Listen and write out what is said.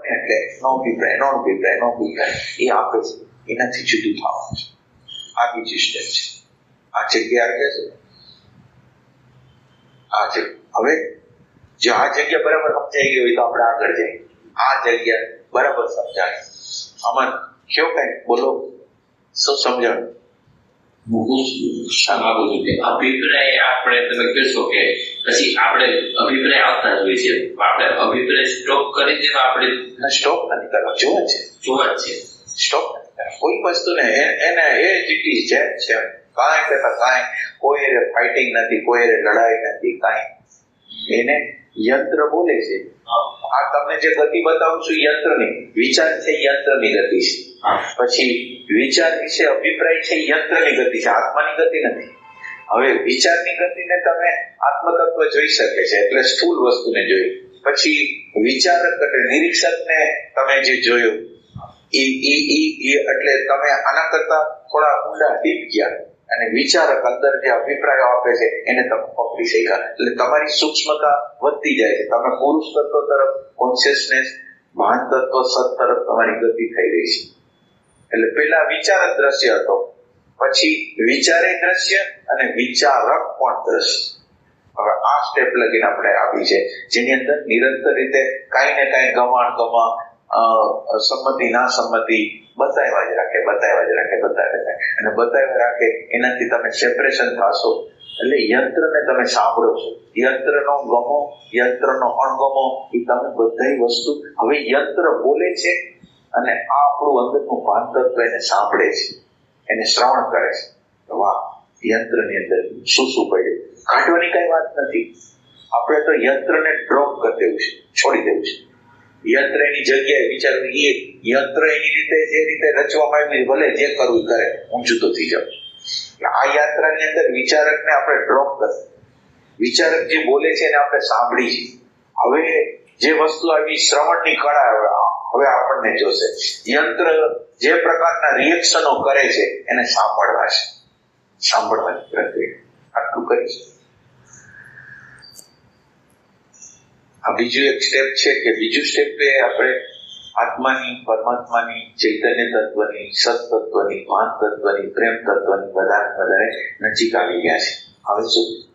બને એટલે નો અભિપ્રાય નો અભિપ્રાય નો અભિપ્રાય એ આપે છે. એનાથી જુદું થવાનું છે. આ બીજી સ્ટેપ છે. આ જગ્યા આવી જશે આ છે હવે જો આ જગ્યા બરાબર સમજાઈ ગઈ હોય તો આપણે આગળ જઈએ. આ જગ્યા બરાબર સમજાય. અમન કેવું કઈ બોલો. શું સમજાણ? શામાં બધું કે? અભિપ્રાય આપણે તમે કહેશો કે પછી આપણે અભિપ્રાય આવતા જ હોય છે. આપણે અભિપ્રાય સ્ટોપ કરી દેવા આપણે સ્ટોપ નથી કરવા જોવે છે. જોવા છે. સ્ટોપ કોઈ વસ્તુને એ- એને એ જ ઇટ ઇઝ જેમ છે. કાંઈ કરતા કાંઈ. કોઈ હારે ફાઇટિંગ નથી કોઈ હારે લડાઈ નથી કાંઈ. એને યંત્ર બોલે છે. આ તમને જે ગતિ બતાવું છું યંત્રની. વિચાર છે યંત્રની ગતિ છે. પછી વિચાર વિશે અભિપ્રાય છે યંત્રની ગતિ છે, આત્માની ગતિ નથી. હવે વિચારની ગતિને તમે આત્મતત્વ જોઈ શકે છે, એટલે સ્થૂલ વસ્તુને જોઈ પછી વિચારક એટલે નિરીક્ષકને તમે જે જોયું એટલે તમે આના કરતા થોડા ઊંડા, ડીપ ગયા. અને વિચારક અંદર જે અભિપ્રાયો આપે છે, એને તમે પકડી શક્યા. એટલે તમારી સૂક્ષ્મતા વધતી જાય છે. તમે પુરુષ તત્વ તરફ કોન્શિયસનેસ ભાન તત્વ સત તરફ તમારી ગતિ થઈ રહી છે. એટલે પેલા વિચારક દ્રશ્ય હતો. પછી વિચારે દ્રશ્ય અને વિચારક પણ દ્રશ્ય. હવે આ સ્ટેપ લગીને આપણે આવી છે. જેની અંદર નિરંતર રીતે કાંઈ ને કાંઈ ગમાણ ગમા સંમતિ ના સંમતિ બતાવ્યા જ રાખે, બતાવ્યા જ રાખે, બતાવ્યા રાખે. અને બતાવ્યા રાખે એનાથી તમે સેપરેશન થશો એટલે યંત્રને તમે સાંભળો છો. યંત્રનો ગમો, યંત્રનો અણગમો, એ તમે બધાય વસ્તુ હવે યંત્ર બોલે છે અને આ આપણું અંદરનું તત્વ એને સાંભળે છે. એને શ્રવણ કરે છે. વાહ યંત્રની અંદર શું શું પડ્યું? કાઢવાની કઈ વાત નથી. આપણે તો યંત્રને ડ્રોપ કરી દેવું છે. છોડી દેવું છે. યંત્ર એની જગ્યાએ વિચારવું એ યંત્ર એની રીતે, જે રીતે રચવામાં આવ્યું ભલે જે કરવું કરે, હું જુદો થઈ જાઉં. આ યાત્રાની અંદર વિચારકને આપણે ડ્રોપ કરી. વિચારક જે બોલે છે એને આપણે સાંભળી છે. હવે જે વસ્તુ આવી શ્રવણની કળા હવે આપણને જોશે. યંત્ર જે પ્રકારના રિએક્શનો કરે છે, એને સાંભળવા છે. સાંભળવાની પ્રક્રિયા. આટલું કરીશ આ બીજું એક સ્ટેપ છે કે બીજું સ્ટેપ એ આપણે આત્માની, પરમાત્માની, ચૈતન્ય તત્વની, સત તત્વની ભાન તત્વની, પ્રેમ તત્વની વધારે વધારે નજીક આવી ગયા છે. હવે શું?